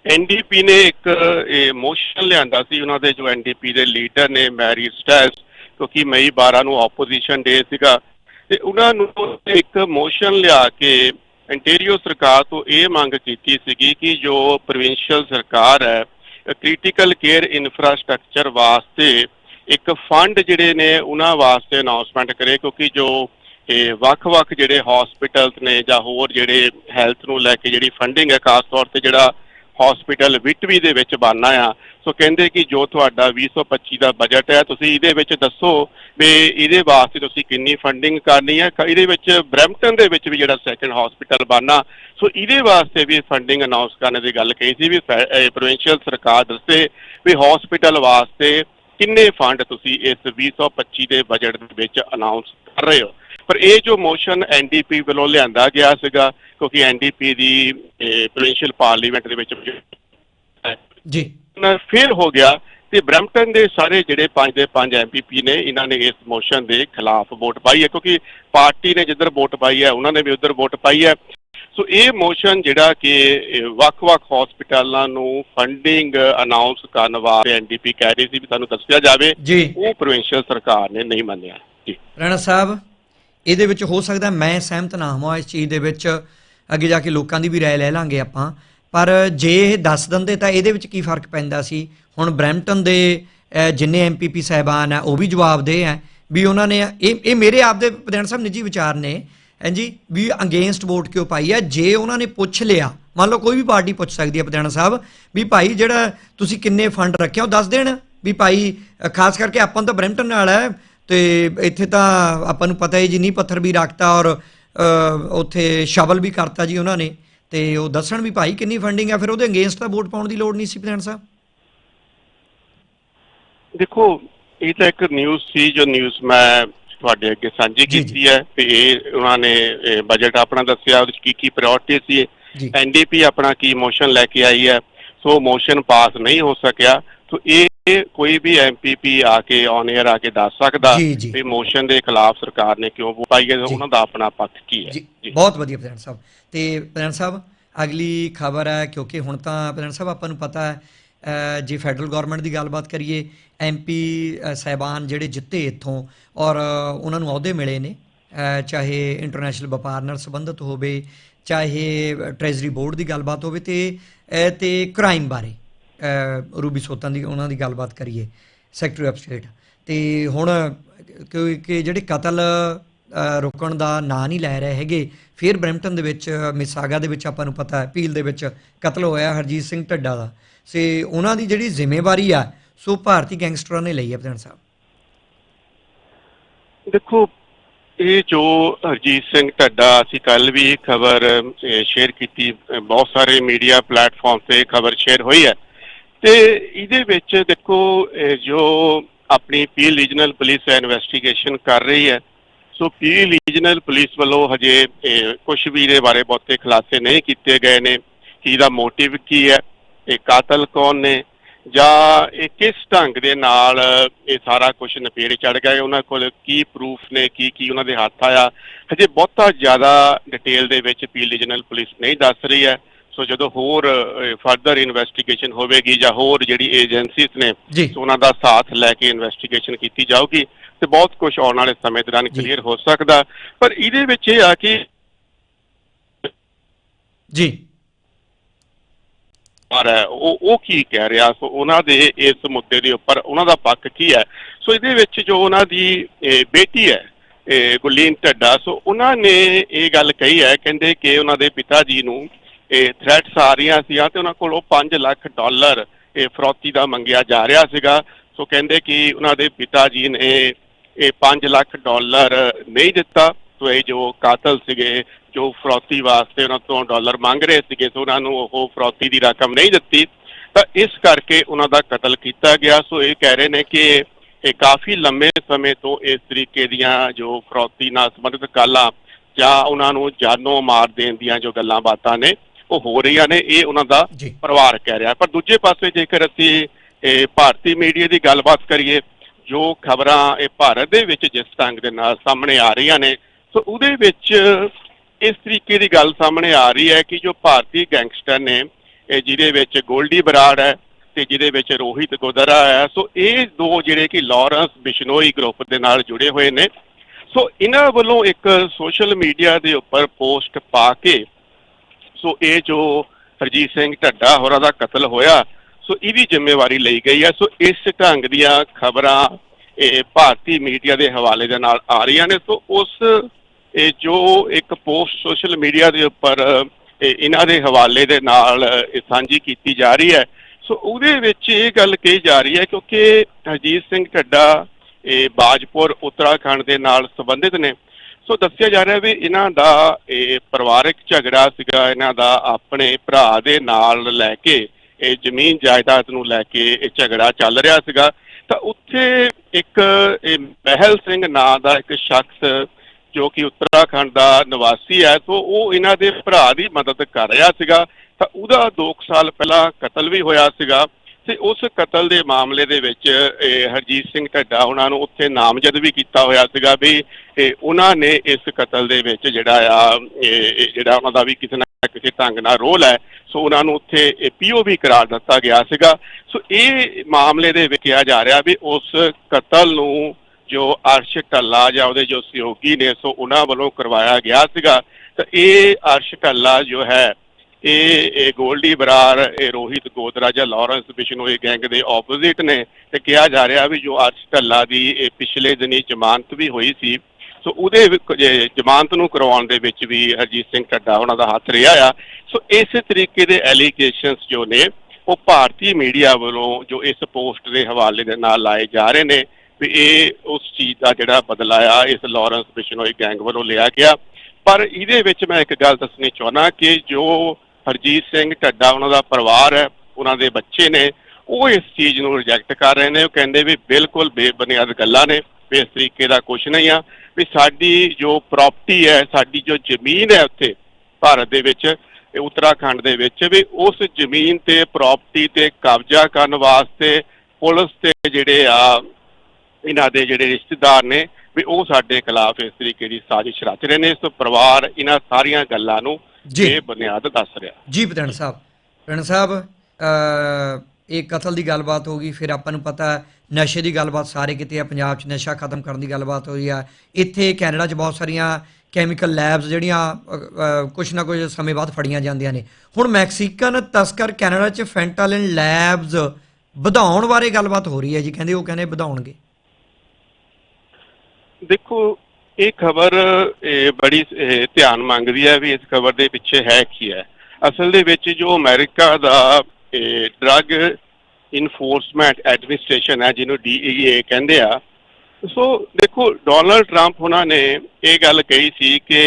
ਐਨਡੀਪੀ ਨੇ ਇੱਕ, ਇਹ ਮੋਸ਼ਨ ਲਿਆਂਦਾ ਸੀ, ਉਹਨਾਂ ਦੇ ਜੋ ਐਨਡੀਪੀ ਦੇ ਲੀਡਰ ਨੇ ਮੈਰੀ ਸਟੈਸ ਕਿਉਂਕਿ ਮਈ 12 ਨੂੰ ਆਪੋਜੀਸ਼ਨ ਡੇ ਸੀਗਾ, ਤੇ ਉਹਨਾਂ ਨੂੰ ਇੱਕ ਮੋਸ਼ਨ ਲਿਆ ਕੇ ਇੰਟੀਰੀਓ ਸਰਕਾਰ ਤੋਂ ਇਹ ਮੰਗ ਕੀਤੀ ਸੀਗੀ ਕਿ ਜੋ ਪ੍ਰੋਵਿੰਸ਼ੀਅਲ ਸਰਕਾਰ ਹੈ ਕ੍ਰਿਟੀਕਲ ਕੇਅਰ ਇਨਫਰਾਸਟ੍ਰਕਚਰ ਵਾਸਤੇ ਇੱਕ ਫੰਡ ਜਿਹੜੇ ਨੇ ਉਹਨਾਂ ਵਾਸਤੇ ਅਨਾਉਂਸਮੈਂਟ ਕਰੇ, ਕਿਉਂਕਿ ਜੋ ਇਹ ਵੱਖ-ਵੱਖ ਜਿਹੜੇ ਹਸਪੀਟਲਸ ਨੇ ਜਾਂ ਹੋਰ ਜਿਹੜੇ ਹੈਲਥ ਨੂੰ ਲੈ ਕੇ ਜਿਹੜੀ ਫੰਡਿੰਗ ਹੈ, ਖਾਸ ਤੌਰ ਤੇ ਜਿਹੜਾ ਹਸਪੀਟਲ ਵਿਟਵੀ ਦੇ ਵਿੱਚ ਬਣਨਾ ਆ। ਸੋ ਕਹਿੰਦੇ ਕਿ ਜੋ ਤੁਹਾਡਾ 2025 ਦਾ ਬਜਟ ਹੈ, ਤੁਸੀਂ ਇਹਦੇ ਵਿੱਚ ਦੱਸੋ ਵੀ ਇਹਦੇ ਵਾਸਤੇ ਤੁਸੀਂ ਕਿੰਨੀ ਫੰਡਿੰਗ ਕਰਨੀ ਹੈ। ਇਹਦੇ ਵਿੱਚ ਬ੍ਰੈਂਪਟਨ ਦੇ ਵਿੱਚ ਵੀ ਜਿਹੜਾ ਸੈਕੰਡ ਹਸਪੀਟਲ ਬਣਨਾ। ਸੋ ਇਹਦੇ ਵਾਸਤੇ ਵੀ ਫੰਡਿੰਗ ਅਨਾਉਂਸ ਕਰਨ ਦੀ ਗੱਲ ਕਹੀ ਸੀ ਵੀ ਪ੍ਰੋਵਿੰਸ਼ੀਅਲ ਸਰਕਾਰ ਦੱਸੇ ਵੀ ਹਸਪੀਟਲ ਵਾਸਤੇ ਕਿੰਨੇ ਫੰਡ ਤੁਸੀਂ ਇਸ 2025 ਦੇ ਬਜਟ ਦੇ ਵਿੱਚ ਅਨਾਉਂਸ ਕਰ ਰਹੇ ਹੋ। ਪਰ ਇਹ ਜੋ ਮੋਸ਼ਨ ਐਨਡੀਪੀ ਵੱਲੋਂ ਲਿਆਂਦਾ ਗਿਆ ਸੀਗਾ ਕਿਉਂਕਿ ਐਨਡੀਪੀ ਦੀ ਪ੍ਰੋਵਿੰਸ਼ੀਅਲ ਪਾਰਲੀਮੈਂਟ ਦੇ ਵਿੱਚ ਜੀ। ਫਿਰ ਹੋ ਗਿਆ ਤੇ ਬ੍ਰੈਂਪਟਨ ਦੇ ਸਾਰੇ ਜਿਹੜੇ ਪੰਜ ਦੇ ਪੰਜ ਐਮਪੀਪੀ ਨੇ ਇਹਨਾਂ ਨੇ ਇਸ ਮੋਸ਼ਨ ਦੇ ਖਿਲਾਫ ਵੋਟ ਪਾਈ ਹੈ ਕਿਉਂਕਿ ਪਾਰਟੀ ਨੇ ਜਿੱਧਰ ਵੋਟ ਪਾਈ ਹੈ ਉਹਨਾਂ ਨੇ ਵੀ ਉਧਰ ਵੋਟ ਪਾਈ ਹੈ। ਸੋ ਇਹ ਮੋਸ਼ਨ ਜਿਹੜਾ ਕਿ ਵੱਖ-ਵੱਖ ਹਸਪਤਾਲਾਂ ਨੂੰ ਫੰਡਿੰਗ ਅਨਾਉਂਸ ਕਰਨ ਵਾਸਤੇ ਐਨਡੀਪੀ ਕਹਿ ਰਹੀ ਸੀ ਵੀ ਸਾਨੂੰ ਦੱਸਿਆ ਜਾਵੇ। ਉਹ ਪ੍ਰੋਵਿੰਸ਼ੀਅਲ ਸਰਕਾਰ ਨੇ ਨਹੀਂ ਮੰਨਿਆ। ਜੀ। ਰਾਣਾ ਸਾਹਿਬ ਇਹਦੇ ਵਿੱਚ ਹੋ ਸਕਦਾ ਮੈਂ ਸਹਿਮਤ ਨਾ ਹੋਵਾਂ ਇਸ ਚੀਜ਼ ਦੇ ਵਿੱਚ ਅੱਗੇ ਜਾ ਕੇ ਲੋਕਾਂ ਦੀ ਵੀ رائے ਲੈ ਲਾਂਗੇ ਆਪਾਂ ਪਰ ਜੇ ਇਹ ਦੱਸ ਦਿੰਦੇ ਤਾਂ ਇਹਦੇ ਵਿੱਚ ਕੀ ਫਰਕ ਪੈਂਦਾ ਸੀ ਹੁਣ ਬ੍ਰੈਂਪਟਨ ਦੇ ਅਹ, ਜਿੰਨੇ ਐਮਪੀਪੀ ਸਹਿਬਾਨ ਆ ਉਹ ਵੀ ਜਵਾਬ ਦੇ ਆ ਵੀ ਉਹਨਾਂ ਨੇ ਇਹ ਇਹ ਮੇਰੇ ਆਪ ਦੇ ਪ੍ਰਧਾਨ ਸਾਹਿਬ ਨਿੱਜੀ ਵਿਚਾਰ ਨੇ ਹਾਂਜੀ ਵੀ ਅਗੇਂਸਟ ਵੋਟ ਕਿਉਂ ਪਾਈ ਆ ਜੇ ਉਹਨਾਂ ਨੇ ਪੁੱਛ ਲਿਆ ਮੰਨ ਲਓ ਕੋਈ ਵੀ ਪਾਰਟੀ ਪੁੱਛ ਸਕਦੀ ਹੈ ਪ੍ਰਧਾਨ ਸਾਹਿਬ ਵੀ ਭਾਈ ਜਿਹੜਾ ਤੁਸੀਂ ਕਿੰਨੇ ਫੰਡ ਰੱਖਿਆ ਉਹ ਦੱਸ ਦੇਣ ਵੀ ਭਾਈ ਅ, ਖਾਸ ਕਰਕੇ ਆਪਾਂ ਨੂੰ ਤਾਂ ਬ੍ਰੈਂਪਟਨ ਨਾਲ ਹੈ ਤੇ ਇੱਥੇ ਤਾਂ ਆਪਾਂ ਨੂੰ ਪਤਾ ਹੈ ਜੀ ਨੀ ਪੱਥਰ ਵੀ ਰੱਖਤਾ ਔਰ ਉੱਥੇ ਸ਼ਵਲ ਵੀ ਕਰਤਾ ਜੀ ਉਹਨਾਂ ਨੇ ਤੇ ਉਹ ਦੱਸਣ ਵੀ ਭਾਈ ਕਿੰਨੀ ਫੰਡਿੰਗ ਹੈ ਫਿਰ ਉਹਦੇ ਅਗੇਂਸਟ ਤਾਂ ਵੋਟ ਪਾਉਣ ਦੀ ਲੋੜ ਨਹੀਂ ਸੀ ਪ੍ਰਧਾਨ ਸਾਹਿਬ ਦੇਖੋ ਇਹ ਤਾਂ ਇੱਕ ਨਿਊਜ਼ ਸੀ ਜੋ ਨਿਊਜ਼ ਮੈਂ ਤੁਹਾਡੇ ਅੱਗੇ ਸਾਂਝੀ। ਕੀਤੀ ਹੈ ਤੇ ਇਹ ਉਹਨਾਂ ਨੇ ਬਜਟ ਆਪਣਾ ਦੱਸਿਆ ਉਹਦੇ ਵਿੱਚ ਕੀ ਕੀ ਪ੍ਰਾਇੋਰਟੀ ਸੀ ਐਨਡੀਪੀ ਆਪਣਾ ਕੀ ਮੋਸ਼ਨ ਲੈ ਕੇ ਆਈ ਹੈ ਸੋ ਮੋਸ਼ਨ ਪਾਸ ਨਹੀਂ ਹੋ ਸਕਿਆ ਸੋ ਇਹ ਕੋਈ ਵੀ ਐਮਪੀਪੀ ਆ ਕੇ ਔਨ 에ਅਰ ਆ ਕੇ ਦੱਸ ਸਕਦਾ। ਵੀ ਮੋਸ਼ਨ ਦੇ ਖਿਲਾਫ ਸਰਕਾਰ ਨੇ ਕਿਉਂ ਪਾਈ ਹੈ। ਉਹਨਾਂ ਦਾ ਆਪਣਾ ਪੱਖ ਕੀ ਹੈ ਜੀ ਬਹੁਤ ਵਧੀਆ ਪ੍ਰਧਾਨ ਸਾਹਿਬ ਤੇ ਪ੍ਰਧਾਨ ਸਾਹਿਬ ਅਗਲੀ ਖਬਰ ਹੈ ਕਿਉਂਕਿ ਹੁਣ ਤਾਂ ਪ੍ਰਧਾਨ ਸਾਹਿਬ ਆਪਾਂ ਨੂੰ ਪਤਾ ਹੈ ਜੇ ਫੈਡਰਲ ਗਵਰਨਮੈਂਟ ਦੀ ਗੱਲਬਾਤ ਕਰੀਏ ਐਮਪੀ ਸਹਿਬਾਨ ਜਿਹੜੇ ਜਿੱਤੇ ਇੱਥੋਂ ਔਰ ਉਹਨਾਂ ਨੂੰ ਅਹੁਦੇ ਮਿਲੇ ਨੇ ਚਾਹੇ ਇੰਟਰਨੈਸ਼ਨਲ ਵਪਾਰ ਨਾਲ ਸੰਬੰਧਿਤ ਹੋਵੇ ਚਾਹੇ ਟ੍ਰੈਜਰੀ ਬੋਰਡ ਦੀ ਗੱਲਬਾਤ ਹੋਵੇ ਤੇ ਤੇ ਕ੍ਰਾਈਮ ਬਾਰੇ ਰੂਬੀ ਸੋਤਾਂ ਦੀ ਉਹਨਾਂ ਦੀ ਗੱਲਬਾਤ ਕਰੀਏ ਸੈਕਟਰੀ ਆਫ ਸਟੇਟ ਤੇ ਹੁਣ ਕਿ ਜਿਹੜੇ ਕਤਲ ਅ, ਰੁਕਣ ਦਾ ਨਾਂ ਨਹੀਂ ਲੈ ਰਹੇ ਹੈਗੇ ਫਿਰ ਬ੍ਰੈਂਪਟਨ ਦੇ ਵਿੱਚ ਮਿਸਾਗਾ ਦੇ ਵਿੱਚ ਆਪਾਂ ਨੂੰ ਪਤਾ ਹੈ ਪੀਲ ਦੇ ਵਿੱਚ ਕਤਲ ਹੋਇਆ ਹਰਜੀਤ ਸਿੰਘ ਢੱਡਾ ਦਾ। ਸੇ ਉਹਨਾਂ ਦੀ ਜਿਹੜੀ ਜ਼ਿੰਮੇਵਾਰੀ ਆ ਸੋ ਭਾਰਤੀ ਗੈਂਗਸਟਰਾਂ ਨੇ ਲਈ ਹੈ ਪ੍ਰਧਾਨ ਸਾਹਿਬ। ਦੇਖੋ ਇਹ ਜੋ ਹਰਜੀਤ ਸਿੰਘ ਢੱਡਾ ਅਸੀਂ ਕੱਲ ਵੀ ਖਬਰ ਸ਼ੇਅਰ ਕੀਤੀ। ਬਹੁਤ ਸਾਰੇ ਮੀਡੀਆ ਪਲੇਟਫਾਰਮ ਤੇ ਖਬਰ ਸ਼ੇਅਰ ਹੋਈ ਹੈ। ਤੇ ਇਹਦੇ ਵਿੱਚ ਦੇਖੋ ਜੋ ਆਪਣੀ ਪੀ ਰੀਜਨਲ ਪੁਲਿਸ ਇਨਵੈਸਟੀਗੇਸ਼ਨ ਕਰ ਰਹੀ ਹੈ, ਸੋ ਪੀ ਰੀਜਨਲ ਪੁਲਿਸ ਵੱਲੋਂ ਹਜੇ ਕੁਝ ਵੀ ਇਹਦੇ ਬਾਰੇ ਬਹੁਤੇ ਖੁਲਾਸੇ ਨਹੀਂ ਕੀਤੇ ਗਏ ਨੇ। ਕਿ ਇਹਦਾ ਮੋਟਿਵ ਕੀ ਹੈ, ਇਹ ਕਾਤਲ ਕੌਣ ਨੇ, ਜਾਂ ਇਹ ਕਿਸ ਢੰਗ ਦੇ ਨਾਲ ਇਹ ਸਾਰਾ ਕੁਝ ਨਪੇੜੇ ਚੜ ਗਿਆ ਉਹਨਾਂ ਕੋਲ ਕੀ ਪ੍ਰੂਫ ਨੇ, ਕੀ ਕੀ ਉਹਨਾਂ ਦੇ ਹੱਥ ਆਇਆ? ਹਜੇ ਬਹੁਤਾ ਜ਼ਿਆਦਾ ਡਿਟੇਲ ਦੇ ਵਿੱਚ ਪੀ ਰੀਜਨਲ ਪੁਲਿਸ ਨਹੀਂ ਦੱਸ ਰਹੀ ਹੈ। ਸੋ ਜਦੋਂ ਹੋਰ ਫਰਦਰ ਇਨਵੈਸਟੀਗੇਸ਼ਨ ਹੋਵੇਗੀ ਜਾਂ ਹੋਰ ਜਿਹੜੀ ਏਜੰਸੀਜ਼ ਨੇ ਸੋ ਉਹਨਾਂ ਦਾ ਸਾਥ ਲੈ ਕੇ ਇਨਵੈਸਟੀਗੇਸ਼ਨ ਕੀਤੀ ਜਾਊਗੀ ਤੇ ਬਹੁਤ ਕੁਝ ਆਉਣ ਵਾਲੇ ਸਮੇਂ ਦੌਰਾਨ। ਕਲੀਅਰ ਹੋ ਸਕਦਾ। ਪਰ ਇਹਦੇ ਵਿੱਚ ਇਹ ਆ ਕਿ ਜੀ। ਹੈ ਉਹ ਉਹ ਕੀ ਕਹਿ ਰਿਹਾ? ਸੋ ਉਹਨਾਂ ਦੇ ਇਸ ਮੁੱਦੇ ਦੇ ਉੱਪਰ ਉਹਨਾਂ ਦਾ ਪੱਖ ਕੀ ਹੈ? ਸੋ ਇਹਦੇ ਵਿੱਚ ਜੋ ਉਹਨਾਂ ਦੀ ਬੇਟੀ ਹੈ ਇਹ ਗੁਰਲੀਨ ਢੱਡਾ ਸੋ ਉਹਨਾਂ ਨੇ ਇਹ ਗੱਲ ਕਹੀ ਹੈ ਕਹਿੰਦੇ ਕਿ ਉਹਨਾਂ ਦੇ ਪਿਤਾ ਜੀ ਨੂੰ ਇਹ ਥ੍ਰੈਟਸ ਆ ਰਹੀਆਂ ਸੀਆਂ ਤੇ ਉਹਨਾਂ ਕੋਲੋਂ 5 ਲੱਖ ਡਾਲਰ ਇਹ ਫਰੌਤੀ ਦਾ ਮੰਗਿਆ ਜਾ ਰਿਹਾ ਸੀਗਾ। ਸੋ ਕਹਿੰਦੇ ਕਿ ਉਹਨਾਂ ਦੇ ਪਿਤਾ ਜੀ ਨੇ ਇਹ 5 ਲੱਖ ਡਾਲਰ ਨਹੀਂ ਦਿੱਤਾ। ਸੋ ਇਹ ਜੋ ਕਾਤਲ ਸੀਗੇ, ਜੋ ਫਰੌਤੀ ਵਾਸਤੇ ਉਹਨਾਂ ਤੋਂ ਡਾਲਰ ਮੰਗ ਰਹੇ ਸੀਗੇ, ਸੋ ਉਹਨਾਂ ਨੂੰ ਉਹ ਫਰੌਤੀ ਦੀ ਰਕਮ ਨਹੀਂ ਦਿੱਤੀ। ਤਾਂ ਇਸ ਕਰਕੇ ਉਹਨਾਂ ਦਾ ਕਤਲ ਕੀਤਾ ਗਿਆ। ਸੋ ਇਹ ਕਹਿ ਰਹੇ ਨੇ ਕਿ ਇਹ ਕਾਫੀ ਲੰਮੇ ਸਮੇਂ ਤੋਂ ਇਸ ਤਰੀਕੇ ਦੀਆਂ ਜੋ ਫਰੌਤੀ ਨਾਲ ਸੰਬੰਧਿਤ ਕਾਲਾਂ ਜਾਂ ਉਹਨਾਂ ਨੂੰ ਜਾਨੋਂ ਮਾਰ ਦੇਣ ਦੀਆਂ ਜੋ ਗੱਲਾਂ ਬਾਤਾਂ ਨੇ ਉਹ ਹੋ ਰਹੀਆਂ ਨੇ ਇਹ ਉਹਨਾਂ ਦਾ ਪਰਿਵਾਰ ਕਹਿ ਰਿਹਾ। ਪਰ ਦੂਜੇ ਪਾਸੇ ਜੇਕਰ ਅਸੀਂ ਇਹ ਭਾਰਤੀ ਮੀਡੀਆ ਦੀ ਗੱਲਬਾਤ ਕਰੀਏ ਜੋ ਖਬਰਾਂ ਇਹ ਭਾਰਤ ਦੇ ਵਿੱਚ ਜਿਸ ਢੰਗ ਦੇ ਨਾਲ ਸਾਹਮਣੇ ਆ ਰਹੀਆਂ ਨੇ ਸੋ ਉਹਦੇ ਵਿੱਚ ਇਸ ਤਰੀਕੇ ਦੀ ਗੱਲ ਸਾਹਮਣੇ ਆ ਰਹੀ ਹੈ ਕਿ ਜੋ ਭਾਰਤੀ ਗੈਂਗਸਟਰ ਨੇ ਇਹ ਜਿਹਦੇ ਵਿੱਚ ਗੋਲਡੀ ਬਰਾੜ ਹੈ ਤੇ ਜਿਹਦੇ ਵਿੱਚ ਰੋਹਿਤ ਗੋਦਰਾ ਹੈ ਸੋ ਇਹ ਦੋ ਜਿਹੜੇ ਕਿ ਲਾਰੈਂਸ ਬਿਸ਼ਨੋਈ ਗਰੁੱਪ ਦੇ ਨਾਲ ਜੁੜੇ ਹੋਏ ਨੇ। ਸੋ ਇਹਨਾਂ ਵੱਲੋਂ ਇੱਕ ਸੋਸ਼ਲ ਮੀਡੀਆ ਦੇ ਉੱਪਰ ਪੋਸਟ ਪਾ ਕੇ ਸੋ ਇਹ ਜੋ ਹਰਜੀਤ ਸਿੰਘ ਢੱਡਾ ਹੋਰਾਂ ਦਾ ਕਤਲ ਹੋਇਆ, ਸੋ ਇਹਦੀ ਜ਼ਿੰਮੇਵਾਰੀ ਲਈ ਗਈ ਹੈ। ਸੋ ਇਸ ਢੰਗ ਦੀਆਂ ਖਬਰਾਂ ਇਹ ਭਾਰਤੀ ਮੀਡੀਆ ਦੇ ਹਵਾਲੇ ਦੇ ਨਾਲ ਆ ਰਹੀਆਂ ਨੇ। ਸੋ ਉਸ, ਇਹ ਜੋ ਇੱਕ ਪੋਸਟ ਸੋਸ਼ਲ ਮੀਡੀਆ ਦੇ ਉੱਪਰ ਇਹਨਾਂ ਦੇ ਹਵਾਲੇ ਦੇ ਨਾਲ ਸਾਂਝੀ ਕੀਤੀ ਜਾ ਰਹੀ ਹੈ। ਸੋ ਉਹਦੇ ਵਿੱਚ ਇਹ ਗੱਲ ਕਹੀ ਜਾ ਰਹੀ ਹੈ ਕਿਉਂਕਿ ਹਰਜੀਤ ਸਿੰਘ ਢੱਡਾ ਇਹ ਬਾਜਪੁਰ, ਉੱਤਰਾਖੰਡ ਦੇ ਨਾਲ ਸੰਬੰਧਿਤ ਨੇ। ਸੋ ਦੱਸਿਆ ਜਾ ਰਿਹਾ ਵੀ ਇਹਨਾਂ ਦਾ ਇਹ ਪਰਿਵਾਰਕ ਝਗੜਾ ਸੀਗਾ, ਇਹਨਾਂ ਦਾ ਆਪਣੇ ਭਰਾ ਦੇ ਨਾਲ ਲੈ ਕੇ, ਇਹ ਜ਼ਮੀਨ ਜਾਇਦਾਦ ਨੂੰ ਲੈ ਕੇ ਇਹ ਝਗੜਾ ਚੱਲ ਰਿਹਾ ਸੀਗਾ। ਤਾਂ ਉੱਥੇ ਇੱਕ ਇਹ ਮਹਿਲ ਸਿੰਘ ਨਾਂ ਦਾ ਇੱਕ ਸ਼ਖਸ ਜੋ ਕਿ ਉੱਤਰਾਖੰਡ ਦਾ ਨਿਵਾਸੀ ਹੈ, ਸੋ ਉਹ ਇਹਨਾਂ ਦੇ ਭਰਾ ਦੀ ਮਦਦ ਕਰ ਰਿਹਾ ਸੀਗਾ। ਤਾਂ ਉਹਦਾ 2 ਸਾਲ ਪਹਿਲਾਂ ਕਤਲ ਵੀ ਹੋਇਆ ਸੀਗਾ। ਤੇ ਉਸ ਕਤਲ ਦੇ ਮਾਮਲੇ ਦੇ ਵਿੱਚ ਹਰਜੀਤ ਸਿੰਘ ਢੱਡਾ ਉਹਨਾਂ ਨੂੰ ਉੱਥੇ ਨਾਮਜ਼ਦ ਵੀ ਕੀਤਾ ਹੋਇਆ ਸੀਗਾ ਵੀ, ਇਹ ਉਹਨਾਂ ਨੇ ਇਸ ਕਤਲ ਦੇ ਵਿੱਚ ਜਿਹੜਾ ਆ ਜਿਹੜਾ ਉਹਨਾਂ ਦਾ ਵੀ ਕਿਸੇ ਨਾ ਕਿਸੇ ਢੰਗ ਨਾਲ ਰੋਲ ਹੈ, ਸੋ ਉਹਨਾਂ ਨੂੰ ਉੱਥੇ ਪੀਓ ਵੀ ਕਰਾਰ ਦਿੱਤਾ ਗਿਆ ਸੀਗਾ। ਸੋ ਇਹ ਮਾਮਲੇ ਦੇ ਵਿੱਚ ਕਿਹਾ ਜਾ ਰਿਹਾ ਵੀ ਉਸ ਕਤਲ ਨੂੰ ਜੋ ਅਰਸ਼ ਢੱਲਾ ਜਾਂ ਉਹਦੇ ਜੋ ਸਹਿਯੋਗੀ ਨੇ, ਸੋ ਉਹਨਾਂ ਵੱਲੋਂ ਕਰਵਾਇਆ ਗਿਆ ਸੀਗਾ। ਤਾਂ ਇਹ ਅਰਸ਼ ਢੱਲਾ ਜੋ ਹੈ ਇਹ ਇਹ ਗੋਲਡੀ ਬਰਾਰ, ਇਹ ਰੋਹਿਤ ਗੋਦਰਾ ਜਾਂ ਲਾਰੈਂਸ ਬਿਸ਼ਨੋਈ ਗੈਂਗ ਦੇ ਆਪੋਜ਼ਿਟ ਨੇ। ਤੇ ਕਿਹਾ ਜਾ ਰਿਹਾ ਵੀ ਜੋ ਅਰਸ਼ ਢੱਲਾ ਦੀ, ਇਹ ਪਿਛਲੇ ਦਿਨੀ ਜ਼ਮਾਨਤ ਵੀ ਹੋਈ ਸੀ, ਸੋ ਉਹਦੇ ਜ਼ਮਾਨਤ ਨੂੰ ਕਰਵਾਉਣ ਦੇ ਵਿੱਚ ਵੀ ਹਰਜੀਤ ਸਿੰਘ ਢੱਡਾ ਉਹਨਾਂ ਦਾ ਹੱਥ ਰਿਹਾ ਆ। ਸੋ ਇਸੇ ਤਰੀਕੇ ਦੇ ਐਲੀਗੇਸ਼ਨਸ ਜੋ ਨੇ, ਉਹ ਭਾਰਤੀ ਮੀਡੀਆ ਵੱਲੋਂ ਜੋ ਇਸ ਪੋਸਟ ਦੇ ਹਵਾਲੇ ਦੇ ਨਾਲ ਲਾਏ ਜਾ ਰਹੇ ਨੇ, ਵੀ ਇਹ ਉਸ ਚੀਜ਼ ਦਾ ਜਿਹੜਾ ਬਦਲਾ ਆ, ਇਸ ਲਾਰੈਂਸ ਬਿਸ਼ਨੋਈ ਗੈਂਗ ਵੱਲੋਂ ਲਿਆ ਗਿਆ। ਪਰ ਇਹਦੇ ਵਿੱਚ ਮੈਂ ਇੱਕ ਗੱਲ ਦੱਸਣੀ ਚਾਹੁੰਦਾ ਕਿ ਜੋ ਹਰਜੀਤ ਸਿੰਘ ਢੱਡਾ ਉਹਨਾਂ ਦਾ ਪਰਿਵਾਰ ਹੈ, ਉਹਨਾਂ ਦੇ ਬੱਚੇ ਨੇ, ਉਹ ਇਸ ਚੀਜ਼ ਨੂੰ ਰਿਜੈਕਟ ਕਰ ਰਹੇ ਨੇ, ਉਹ ਕਹਿੰਦੇ ਵੀ ਬਿਲਕੁਲ ਬੇਬੁਨਿਆਦ ਗੱਲਾਂ ਨੇ, ਵੀ ਇਸ ਤਰੀਕੇ ਦਾ ਕੁਝ ਨਹੀਂ ਆ, ਵੀ ਸਾਡੀ ਜੋ ਪ੍ਰਾਪਰਟੀ ਹੈ, ਸਾਡੀ ਜੋ ਜ਼ਮੀਨ ਹੈ ਉੱਥੇ, ਭਾਰਤ ਦੇ ਵਿੱਚ ਉੱਤਰਾਖੰਡ ਦੇ ਵਿੱਚ, ਵੀ ਉਸ ਜ਼ਮੀਨ ਤੇ ਪ੍ਰਾਪਰਟੀ ਤੇ ਕਬਜ਼ਾ ਕਰਨ ਵਾਸਤੇ ਪੁਲਿਸ ਤੇ ਜਿਹੜੇ ਆ, ਇਹਨਾਂ ਦੇ ਜਿਹੜੇ ਰਿਸ਼ਤੇਦਾਰ ਨੇ, ਵੀ ਉਹ ਸਾਡੇ ਖਿਲਾਫ ਇਸ ਤਰੀਕੇ ਦੀ ਸਾਜ਼ਿਸ਼ ਰਚ ਰਹੇ ਨੇ, ਇਸ ਪਰਿਵਾਰ ਇਹਨਾਂ ਸਾਰੀਆਂ ਗੱਲਾਂ ਨੂੰ ਇਹ ਬੁਨਿਆਦ ਦੱਸ ਰਿਹਾ। ਜੀ ਪਤਨ ਸਾਹਿਬ। ਪਤਨ ਸਾਹਿਬ ਇਹ ਕਤਲ ਦੀ ਗੱਲਬਾਤ ਹੋ ਗਈ ਫਿਰ ਆਪਾਂ ਨੂੰ ਪਤਾ ਨਸ਼ੇ ਦੀ ਗੱਲਬਾਤ ਸਾਰੇ ਕਿਤੇ ਆ ਪੰਜਾਬ 'ਚ ਨਸ਼ਾ ਖਤਮ ਕਰਨ ਦੀ ਗੱਲਬਾਤ ਹੋਈ ਆ। ਇੱਥੇ ਕੈਨੇਡਾ 'ਚ ਬਹੁਤ ਸਾਰੀਆਂ ਕੈਮੀਕਲ ਲੈਬਸ ਜਿਹੜੀਆਂ ਕੁਛ ਨਾ ਕੁਝ ਸਮੇਂ ਬਾਅਦ ਫੜੀਆਂ ਜਾਂਦੀਆਂ ਨੇ। ਹੁਣ ਮੈਕਸੀਕਨ ਤਸਕਰ ਕੈਨੇਡਾ 'ਚ ਫੈਂਟਾਲਿਨ ਲੈਬਸ ਵਧਾਉਣ ਬਾਰੇ ਗੱਲਬਾਤ ਹੋ ਰਹੀ ਹੈ ਜੀ। ਕਹਿੰਦੇ ਉਹ ਕਹਿੰਦੇ ਵਧਾਉਣਗੇ। ਦੇਖੋ ਇਹ ਖਬਰ ਬੜੀ ਧਿਆਨ ਮੰਗਦੀ ਹੈ ਵੀ ਇਸ ਖਬਰ ਦੇ ਪਿੱਛੇ ਹੈ ਕੀ ਹੈ। ਅਸਲ ਦੇ ਵਿੱਚ ਜੋ ਅਮਰੀਕਾ ਦਾ ਡਰੱਗ ਇਨਫੋਰਸਮੈਂਟ ਐਡਮਿਨਿਸਟ੍ਰੇਸ਼ਨ ਹੈ ਜਿਹਨੂੰ DEA ਕਹਿੰਦੇ ਆ ਸੋ ਦੇਖੋ ਡੋਨਲਡ ਟਰੰਪ ਉਹਨਾਂ ਨੇ ਇਹ ਗੱਲ ਕਹੀ ਸੀ ਕਿ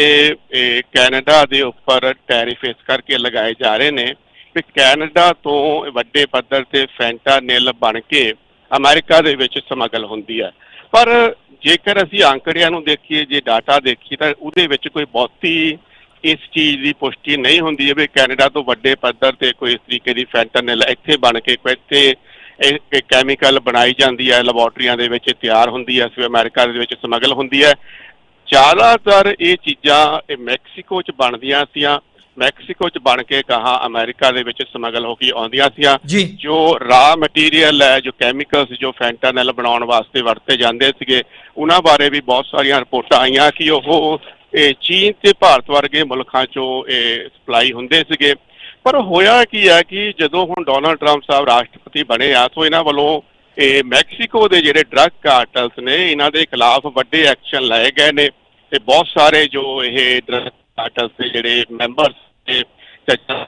ਇਹ, ਕੈਨੇਡਾ ਦੇ ਉੱਪਰ ਟੈਰਿਫ ਇਸ ਕਰਕੇ ਲਗਾਏ ਜਾ ਰਹੇ ਨੇ ਕਿ ਕੈਨੇਡਾ ਤੋਂ ਵੱਡੇ ਪੱਧਰ ਤੇ ਫੈਂਟਾ ਫੈਂਟਾਨਿਲ ਬਣ ਕੇ ਅਮਰੀਕਾ ਦੇ ਵਿੱਚ ਸਮਗਲ ਹੁੰਦੀ ਹੈ। ਪਰ ਜੇਕਰ ਅਸੀਂ ਅੰਕੜਿਆਂ ਨੂੰ ਦੇਖੀਏ, ਜੇ ਡਾਟਾ ਦੇਖੀਏ, ਤਾਂ ਉਹਦੇ ਵਿੱਚ ਕੋਈ ਬਹੁਤੀ ਇਸ ਚੀਜ਼ ਦੀ ਪੁਸ਼ਟੀ ਨਹੀਂ ਹੁੰਦੀ ਹੈ ਵੀ ਕੈਨੇਡਾ ਤੋਂ ਵੱਡੇ ਪੱਧਰ ਤੇ ਕੋਈ ਇਸ ਤਰੀਕੇ ਦੀ ਫੈਂਟਨਲ ਇੱਥੇ ਬਣ ਕੇ ਕੋਈ ਇੱਥੇ ਇਹ ਕੈਮੀਕਲ ਬਣਾਈ ਜਾਂਦੀ ਹੈ, ਲੈਬੋਰਟਰੀਆਂ ਦੇ ਵਿੱਚ ਤਿਆਰ ਹੁੰਦੀ ਹੈ, ਸੋ ਅਮਰੀਕਾ ਦੇ ਵਿੱਚ ਸਮਗਲ ਹੁੰਦੀ ਹੈ। ਜ਼ਿਆਦਾਤਰ ਇਹ ਚੀਜ਼ਾਂ ਇਹ ਮੈਕਸੀਕੋ 'ਚ ਬਣਦੀਆਂ ਸੀਆਂ। ਮੈਕਸੀਕੋ 'ਚ ਬਣ ਕੇ ਕਹਾ ਅਮਰੀਕਾ ਦੇ ਵਿੱਚ ਸਮਗਲ ਹੋ ਕੇ ਆਉਂਦੀਆਂ ਸੀਆਂ। ਜੀ। ਜੋ ਰਾ ਮਟੀਰੀਅਲ ਹੈ ਜੋ ਕੈਮੀਕਲਸ ਜੋ ਫੈਂਟਾਨਲ ਬਣਾਉਣ ਵਾਸਤੇ ਵਰਤੇ ਜਾਂਦੇ ਸੀਗੇ ਉਹਨਾਂ ਬਾਰੇ ਵੀ ਬਹੁਤ ਸਾਰੀਆਂ ਰਿਪੋਰਟਾਂ ਆਈਆਂ ਕਿ ਉਹ ਇਹ ਚੀਨ ਤੇ ਭਾਰਤ ਵਰਗੇ ਮੁਲਕਾਂ ਚੋਂ ਇਹ ਸਪਲਾਈ ਹੁੰਦੇ ਸੀਗੇ। ਪਰ ਹੋਇਆ ਕੀ ਹੈ ਕਿ ਜਦੋਂ ਹੁਣ ਡੋਨਾਲਡ ਟਰੰਪ ਸਾਹਿਬ ਰਾਸ਼ਟਰਪਤੀ ਬਣੇ ਆ ਸੋ ਇਹਨਾਂ ਵੱਲੋਂ ਇਹ ਮੈਕਸੀਕੋ ਦੇ ਜਿਹੜੇ ਡਰੱਗ ਕਾਰਟਲਸ ਨੇ ਇਹਨਾਂ ਦੇ ਖਿਲਾਫ ਵੱਡੇ ਐਕਸ਼ਨ ਲਏ ਗਏ ਨੇ। ਤੇ ਬਹੁਤ ਸਾਰੇ ਜੋ ਇਹ ਡਰੱਗ ਕਾਰਟਲਸ ਦੇ ਜਿਹੜੇ ਮੈਂਬਰਸ ਤੇ ਜੱਜਾਂ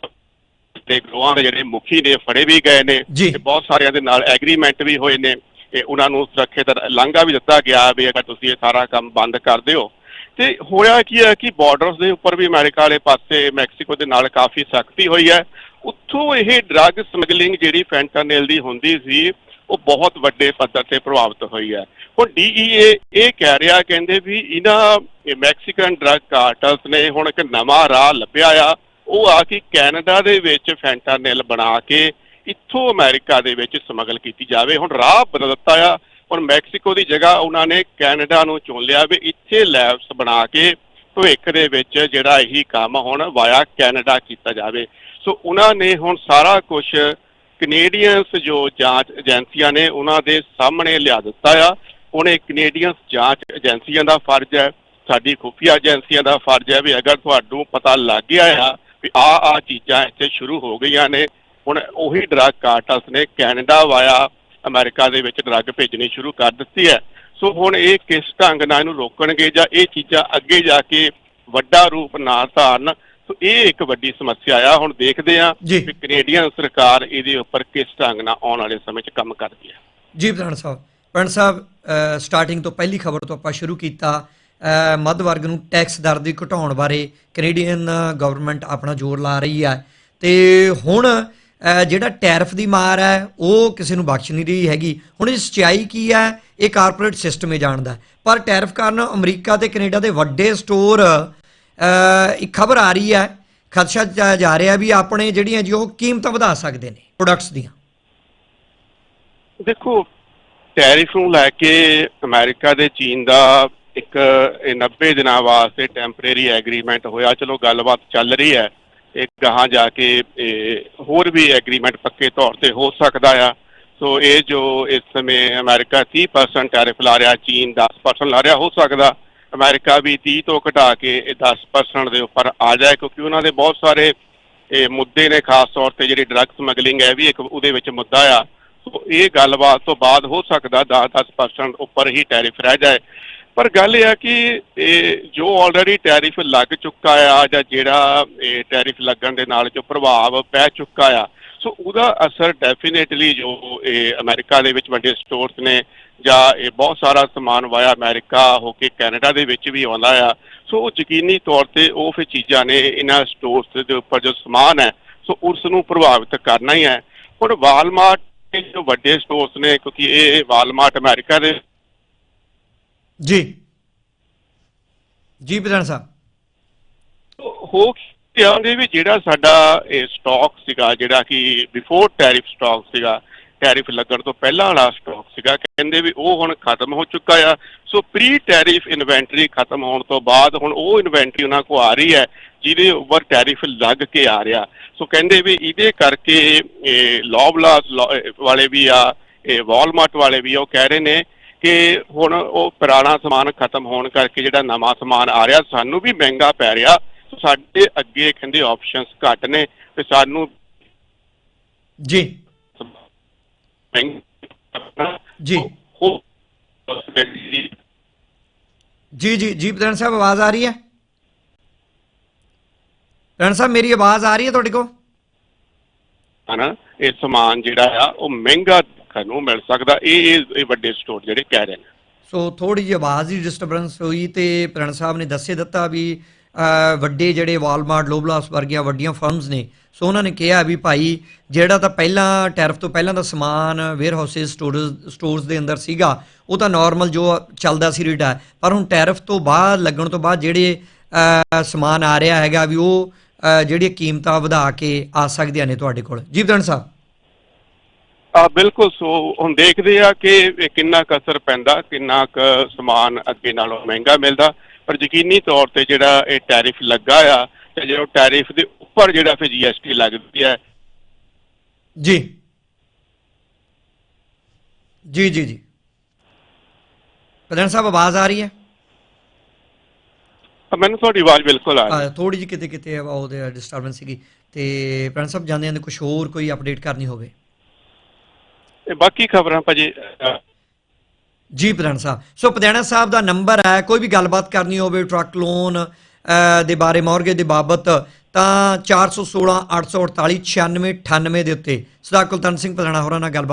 ਤੇ ਗਰੋਹਾਂ ਦੇ ਜਿਹੜੇ ਮੁਖੀ ਨੇ ਫੜੇ ਵੀ ਗਏ ਨੇ। ਤੇ ਬਹੁਤ ਸਾਰਿਆਂ ਦੇ ਨਾਲ ਐਗਰੀਮੈਂਟ ਵੀ ਹੋਏ ਨੇ ਤੇ ਉਹਨਾਂ ਨੂੰ ਸੁਰੱਖਿਅਤ ਲਾਂਘਾ ਵੀ ਦਿੱਤਾ ਗਿਆ ਵੀ ਅਗਰ ਤੁਸੀਂ ਇਹ ਸਾਰਾ ਕੰਮ ਬੰਦ ਕਰ ਦਿਓ ਤੇ ਹੋਇਆ ਕੀ ਹੈ ਕਿ ਬਾਰਡਰਸ ਦੇ ਉੱਪਰ ਵੀ ਅਮਰੀਕਾ ਵਾਲੇ ਪਾਸੇ ਮੈਕਸੀਕੋ ਦੇ ਨਾਲ ਕਾਫੀ ਸਖਤੀ ਹੋਈ ਹੈ ਉੱਥੋਂ ਇਹ ਡਰੱਗ ਸਮਗਲਿੰਗ ਜਿਹੜੀ ਫੈਂਟਾਨਿਲ ਦੀ ਹੁੰਦੀ ਸੀ ਉਹ ਬਹੁਤ ਵੱਡੇ ਪੱਧਰ ਤੇ ਪ੍ਰਭਾਵਿਤ ਹੋਈ ਹੈ। ਹੁਣ ਡੀਈਏ ਇਹ ਕਹਿ ਰਿਹਾ, ਕਹਿੰਦੇ ਵੀ ਇਹਨਾਂ ਮੈਕਸੀਕਨ ਡਰੱਗ ਕਾਰਟਲਸ ਨੇ ਹੁਣ ਇੱਕ ਨਵਾਂ ਰਾਹ ਲੱਭਿਆ ਆ। ਉਹ ਆ ਕਿ ਕੈਨੇਡਾ ਦੇ ਵਿੱਚ ਫੈਂਟਾਨਿਲ ਬਣਾ ਕੇ ਇੱਥੋਂ ਅਮਰੀਕਾ ਦੇ ਵਿੱਚ ਸਮਗਲ ਕੀਤੀ ਜਾਵੇ। ਹੁਣ ਰਾਹ ਬਦਲ ਦਿੱਤਾ ਆ। ਹੁਣ ਮੈਕਸੀਕੋ ਦੀ ਜਗ੍ਹਾ ਉਹਨਾਂ ਨੇ ਕੈਨੇਡਾ ਨੂੰ ਚੁਣ ਲਿਆ ਵੀ ਇੱਥੇ ਲੈਬਸ ਬਣਾ ਕੇ ਭਵਿੱਖ ਦੇ ਵਿੱਚ ਜਿਹੜਾ ਇਹੀ ਕੰਮ ਹੁਣ ਵਾਇਆ ਕੈਨੇਡਾ ਕੀਤਾ ਜਾਵੇ। ਸੋ ਉਹਨਾਂ ਨੇ ਹੁਣ ਸਾਰਾ ਕੁਝ ਕੈਨੇਡੀਅਨਸ ਜੋ ਜਾਂਚ ਏਜੰਸੀਆਂ ਨੇ, ਉਹਨਾਂ ਦੇ ਸਾਹਮਣੇ ਲਿਆ ਦਿੱਤਾ ਆ। ਉਹਨੇ ਇਹ ਕੈਨੇਡੀਅਨਸ ਜਾਂਚ ਏਜੰਸੀਆਂ ਦਾ ਫਰਜ਼ ਹੈ। ਸਾਡੀ ਖੁਫੀਆ ਏਜੰਸੀਆਂ ਦਾ ਫਰਜ਼ ਹੈ ਵੀ ਅਗਰ ਤੁਹਾਨੂੰ ਪਤਾ ਲੱਗ ਗਿਆ ਆ ਵੀ ਆ ਆ ਚੀਜ਼ਾਂ ਇੱਥੇ ਸ਼ੁਰੂ ਹੋ ਗਈਆਂ ਨੇ, ਹੁਣ ਉਹੀ ਡਰੱਗ ਕਾਰਟਸ ਨੇ ਕੈਨੇਡਾ ਵਾਇਆ ਅਮਰੀਕਾ ਦੇ ਵਿੱਚ ਡਰੱਗ ਭੇਜਣੀ ਸ਼ੁਰੂ ਕਰ ਦਿੱਤੀ ਹੈ। ਸੋ ਹੁਣ ਇਹ ਕਿਸ ਢੰਗ ਨਾਲ ਇਹਨੂੰ ਰੋਕਣਗੇ ਜਾਂ ਇਹ ਚੀਜ਼ਾਂ ਅੱਗੇ ਜਾ ਕੇ ਵੱਡਾ ਰੂਪ ਨਾ ਧਾਰਨ ਸੋ ਇਹ ਇੱਕ ਵੱਡੀ ਸਮੱਸਿਆ ਆ ਹੁਣ ਦੇਖਦੇ ਆ ਜੀ। ਵੀ ਕੈਨੇਡੀਅਨ ਸਰਕਾਰ ਇਹਦੇ ਉੱਪਰ ਕਿਸ ਢੰਗ ਨਾਲ ਆਉਣ ਵਾਲੇ ਸਮੇਂ 'ਚ ਕੰਮ ਕਰਦੀ ਹੈ ਜੀ ਪ੍ਰਧਾਨ ਸਾਹਿਬ। ਪ੍ਰਧਾਨ ਸਾਹਿਬ ਸਟਾਰਟਿੰਗ ਤੋਂ ਪਹਿਲੀ ਖਬਰ ਤੋਂ ਆਪਾਂ ਸ਼ੁਰੂ ਕੀਤਾ। ਅ, ਮੱਧ ਵਰਗ ਨੂੰ ਟੈਕਸ ਦਰ ਦੀ ਘਟਾਉਣ ਬਾਰੇ ਕੈਨੇਡੀਅਨ ਗਵਰਨਮੈਂਟ ਆਪਣਾ ਜ਼ੋਰ ਲਾ ਰਹੀ ਹੈ ਤੇ ਹੁਣ ਅ, ਜਿਹੜਾ ਟੈਰਿਫ ਦੀ ਮਾਰ ਹੈ ਉਹ ਕਿਸੇ ਨੂੰ ਬਖਸ਼ ਨਹੀਂ ਰਹੀ ਹੈਗੀ। ਹੁਣ ਇਹ ਸਚਾਈ ਕੀ ਹੈ ਇਹ ਕਾਰਪੋਰੇਟ ਸਿਸਟਮ ਹੀ ਜਾਣਦਾ। ਹੈ। ਪਰ ਟੈਰਿਫ ਕਾਰਨ ਅਮਰੀਕਾ ਤੇ ਕੈਨੇਡਾ ਦੇ ਵੱਡੇ ਸਟੋਰ ਇੱਕ ਖਬਰ ਆ ਰਹੀ ਹੈ, ਖਦਸ਼ਾ ਜਾ ਰਿਹਾ ਵੀ ਆਪਣੇ ਜਿਹੜੀਆਂ ਜੀ ਉਹ ਕੀਮਤਾਂ ਵਧਾ ਸਕਦੇ ਨੇ ਪ੍ਰੋਡਕਟਸ ਦੀਆਂ। ਦੇਖੋ ਟੈਰਿਫ ਨੂੰ ਲੈ ਕੇ ਅਮਰੀਕਾ ਦੇ ਚੀਨ ਦਾ ਇੱਕ 90 ਦਿਨਾਂ ਵਾਸਤੇ ਟੈਂਪਰੇਰੀ ਐਗਰੀਮੈਂਟ ਹੋਇਆ। ਚਲੋ, ਗੱਲਬਾਤ ਚੱਲ ਰਹੀ ਹੈ। ਇਹ ਗਾਹਾਂ ਜਾ ਕੇ, ਇਹ ਹੋਰ ਵੀ ਐਗਰੀਮੈਂਟ ਪੱਕੇ ਤੌਰ ਤੇ ਹੋ ਸਕਦਾ ਆ। ਸੋ, ਇਹ ਜੋ ਇਸ ਸਮੇਂ ਅਮਰੀਕਾ 30% ਟੈਰਿਫ ਲਾ ਰਿਹਾ, ਚੀਨ 10% ਲਾ ਰਿਹਾ, ਹੋ ਸਕਦਾ। ਅਮਰੀਕਾ ਵੀ 30 ਤੋਂ ਘਟਾ ਕੇ ਇਹ 10% ਦੇ ਉੱਪਰ ਆ ਜਾਏ, ਕਿਉਂਕਿ ਉਹਨਾਂ ਦੇ ਬਹੁਤ ਸਾਰੇ ਇਹ ਮੁੱਦੇ ਨੇ, ਖਾਸ ਤੌਰ ਤੇ ਜਿਹੜੀ ਡਰੱਗ ਸਮਗਲਿੰਗ ਹੈ ਵੀ ਇੱਕ ਉਹਦੇ ਵਿੱਚ ਮੁੱਦਾ ਆ। ਸੋ ਇਹ ਗੱਲਬਾਤ ਤੋਂ ਬਾਅਦ ਹੋ ਸਕਦਾ 10-10% ਉੱਪਰ ਹੀ ਟੈਰਿਫ ਰਹਿ ਜਾਏ। ਪਰ ਗੱਲ ਇਹ ਆ ਕਿ ਇਹ ਜੋ ਆਲਰੇਡੀ ਟੈਰਿਫ ਲੱਗ ਚੁੱਕਾ ਆ, ਜਾਂ ਜਿਹੜਾ ਇਹ ਟੈਰਿਫ ਲੱਗਣ ਦੇ ਨਾਲ ਜੋ ਪ੍ਰਭਾਵ ਪੈ ਚੁੱਕਾ ਆ ਸੋ ਉਹਦਾ ਅਸਰ ਡੈਫੀਨੇਟਲੀ ਜੋ ਇਹ ਅਮਰੀਕਾ ਦੇ ਵਿੱਚ ਵੱਡੇ ਸਟੋਰਸ ਨੇ ਜਾਂ ਇਹ ਬਹੁਤ ਸਾਰਾ ਸਮਾਨ ਵਾਇਆ ਅਮਰੀਕਾ ਹੋ ਕੇ ਕੈਨੇਡਾ ਦੇ ਵਿੱਚ ਵੀ ਆਉਂਦਾ ਆ ਸੋ ਉਹ ਯਕੀਨੀ ਤੌਰ ਤੇ ਉਹ ਫਿਰ ਚੀਜ਼ਾਂ ਨੇ ਇਹਨਾਂ ਸਟੋਰਸ ਦੇ ਉੱਪਰ ਜੋ ਸਮਾਨ ਹੈ ਸੋ ਉਸ ਨੂੰ ਪ੍ਰਭਾਵਿਤ ਕਰਨਾ ਹੀ ਹੈ। ਹੁਣ ਵਾਲਮਾਰਟ ਦੇ ਜੋ ਵੱਡੇ ਸਟੋਰਸ ਨੇ ਕਿਉਂਕਿ ਇਹ ਵਾਲਮਾਰਟ ਅਮਰੀਕਾ ਦੇ ਜੀ। ਜੀ ਪ੍ਰਧਾਨ ਸਾਹਿਬ। ਹੋ ਕੇ ਆਉਂਦੇ ਵੀ ਜਿਹੜਾ ਸਾਡਾ ਇਹ ਸਟਾਕ ਸੀਗਾ, ਜਿਹੜਾ ਕਿ ਬਿਫੋਰ ਟੈਰਿਫ ਸਟਾਕ ਸੀਗਾ ਟੈਰਿਫ ਲੱਗਣ ਤੋਂ ਪਹਿਲਾਂ ਵਾਲਾ ਸਟਾਕ ਸੀਗਾ, ਕਹਿੰਦੇ ਵੀ ਉਹ ਹੁਣ ਖਤਮ ਹੋ ਚੁੱਕਾ ਆ। ਸੋ ਪ੍ਰੀ ਟੈਰਿਫ ਇਨਵੈਂਟਰੀ ਖਤਮ ਹੋਣ ਤੋਂ ਬਾਅਦ ਹੁਣ ਉਹ ਇਨਵੈਂਟਰੀ ਉਹਨਾਂ ਕੋ ਆ ਰਹੀ ਹੈ, ਜਿਹਦੇ ਉੱਪਰ ਟੈਰਿਫ ਲੱਗ ਕੇ ਆ ਰਿਹਾ। ਸੋ ਕਹਿੰਦੇ ਵੀ ਇਹਦੇ ਕਰਕੇ ਇਹ ਲੌਬਲਾਸ ਵਾਲੇ ਵੀ ਆ, ਇਹ ਵਾਲਮਾਰਟ ਵਾਲੇ ਵੀ ਆ, ਉਹ ਕਹਿ ਰਹੇ ਨੇ ਕਿ ਹੁਣ ਉਹ ਪੁਰਾਣਾ ਸਮਾਨ ਖਤਮ ਹੋਣ ਕਰਕੇ ਜਿਹੜਾ ਨਵਾਂ ਸਮਾਨ ਆ ਰਿਹਾ, ਸਾਨੂੰ ਵੀ ਮਹਿੰਗਾ ਪੈ ਰਿਹਾ। ਸਾਡੇ ਅੱਗੇ ਕਹਿੰਦੇ ਆਪਸ਼ਨਸ ਘੱਟ ਨੇ ਤੇ ਸਾਨੂੰ ਜੀ। ਜੀ। ਜੀ ਜੀ ਜੀ ਪ੍ਰਧਾਨ ਸਾਹਿਬ ਆਵਾਜ਼ ਆ ਰਹੀ ਹੈ? ਪ੍ਰਧਾਨ ਸਾਹਿਬ ਮੇਰੀ ਆਵਾਜ਼ ਆ ਰਹੀ ਹੈ ਤੁਹਾਡੇ ਕੋਲ? ਹਨਾ ਇਹ ਸਮਾਨ ਜਿਹੜਾ ਆ ਉਹ ਮਹਿੰਗਾ ਤੁਹਾਨੂੰ ਮਿਲ ਸਕਦਾ। ਇਹ ਇਹ- ਵੱਡੇ ਸਟੋਰ ਜਿਹੜੇ ਕਹਿ ਰਹੇ ਨੇ। ਸੋ ਥੋੜੀ ਜਿਹੀ ਆਵਾਜ਼ ਦੀ ਡਿਸਟਰਬੈਂਸ ਹੋਈ ਤੇ ਪ੍ਰਧਾਨ ਸਾਹਿਬ ਨੇ ਦੱਸੇ ਦਿੱਤਾ ਵੀ ਵੱਡੇ ਜਿਹੜੇ ਵਾਲਮਾਰਟ ਲੋਬਲਾਸ ਵਰਗੀਆਂ ਵੱਡੀਆਂ ਫਰਮਸ ਨੇ ਸੋ ਉਹਨਾਂ ਨੇ ਕਿਹਾ ਵੀ ਭਾਈ ਜਿਹੜਾ ਤਾਂ ਪਹਿਲਾਂ ਟੈਰਫ ਤੋਂ ਪਹਿਲਾਂ ਦਾ ਸਮਾਨ ਵੇਅਰ ਹਾਊਸਸ ਸਟੋਰਸ ਦੇ ਅੰਦਰ ਸੀਗਾ ਉਹ ਤਾਂ ਨਾਰਮਲ ਜੋ ਚੱਲਦਾ ਸੀ ਰੇਟ ਹੈ ਪਰ ਹੁਣ ਟੈਰਫ ਤੋਂ ਬਾਅਦ ਲੱਗਣ ਤੋਂ ਬਾਅਦ ਜਿਹੜੇ ਸਮਾਨ ਆ ਰਿਹਾ ਹੈਗਾ ਵੀ ਉਹ ਅਹ, ਜਿਹੜੀਆਂ ਕੀਮਤਾਂ ਵਧਾ ਕੇ ਆ ਸਕਦੀਆਂ ਨੇ ਤੁਹਾਡੇ ਕੋਲ। ਜੀ ਸਾਹਿਬ। ਆ ਬਿਲਕੁਲ ਸੋ ਹੁਣ ਦੇਖਦੇ ਆ ਕਿ ਕਿੰਨਾ ਕੁ ਅਸਰ ਪੈਂਦਾ ਕਿੰਨਾ ਕੁ ਸਮਾਨ ਅੱਗੇ ਨਾਲੋਂ ਮਹਿੰਗਾ ਮਿਲਦਾ। ਪਰ ਯਕੀਨੀ ਤੌਰ ਤੇ ਜਿਹੜਾ ਇਹ ਟੈਰਿਫ ਲੱਗਾ ਆ ਤੇ ਜਿਹੜਾ ਟੈਰਿਫ ਦੇ ਉੱਪਰ ਜਿਹੜਾ ਫਿਰ ਜੀਐਸਟੀ ਲੱਗਦੀ ਹੈ। ਜੀ। ਜੀ ਜੀ ਜੀ। ਪ੍ਰਧਾਨ ਸਾਹਿਬ ਆਵਾਜ਼ ਆ ਰਹੀ ਹੈ? ਮੈਨੂੰ ਤੁਹਾਡੀ ਆਵਾਜ਼ ਬਿਲਕੁਲ ਆ ਰਹੀ ਥੋੜੀ ਜਿਹੀ ਕਿਤੇ ਕਿਤੇ ਉਹਦੇ ਡਿਸਟਰਬੈਂਸ ਸੀਗੀ। ਤੇ ਪ੍ਰਣ ਸਾਹਿਬ ਜਾਂਦੇ ਜਾਂਦੇ ਕੁਝ ਹੋਰ ਕੋਈ ਅਪਡੇਟ ਕਰਨੀ ਹੋਵੇ? ਤੇ ਬਾਕੀ ਖਬਰਾਂ ਭਾਜੀ ਜੀ ਪ੍ਰਧਾਨ ਸਾਹਿਬ। ਸੋ ਪਧਿਆਣਾ ਸਾਹਿਬ ਦਾ ਨੰਬਰ ਹੈ, ਕੋਈ ਵੀ ਗੱਲਬਾਤ ਕਰਨੀ ਹੋਵੇ, ਟਰੱਕ ਲੋਨ ਦੇ ਬਾਰੇ ਮੌਰਗੇ ਦੇ ਬਾਬਤ, ਤਾਂ 416 848 96 98 ਦੇ ਉੱਤੇ। ਸਰਦਾਰ ਕੁਲਤਨ ਸਿੰਘ ਪਧਾਣਾ ਹੋਰਾਂ ਨਾਲ ਗੱਲਬਾਤ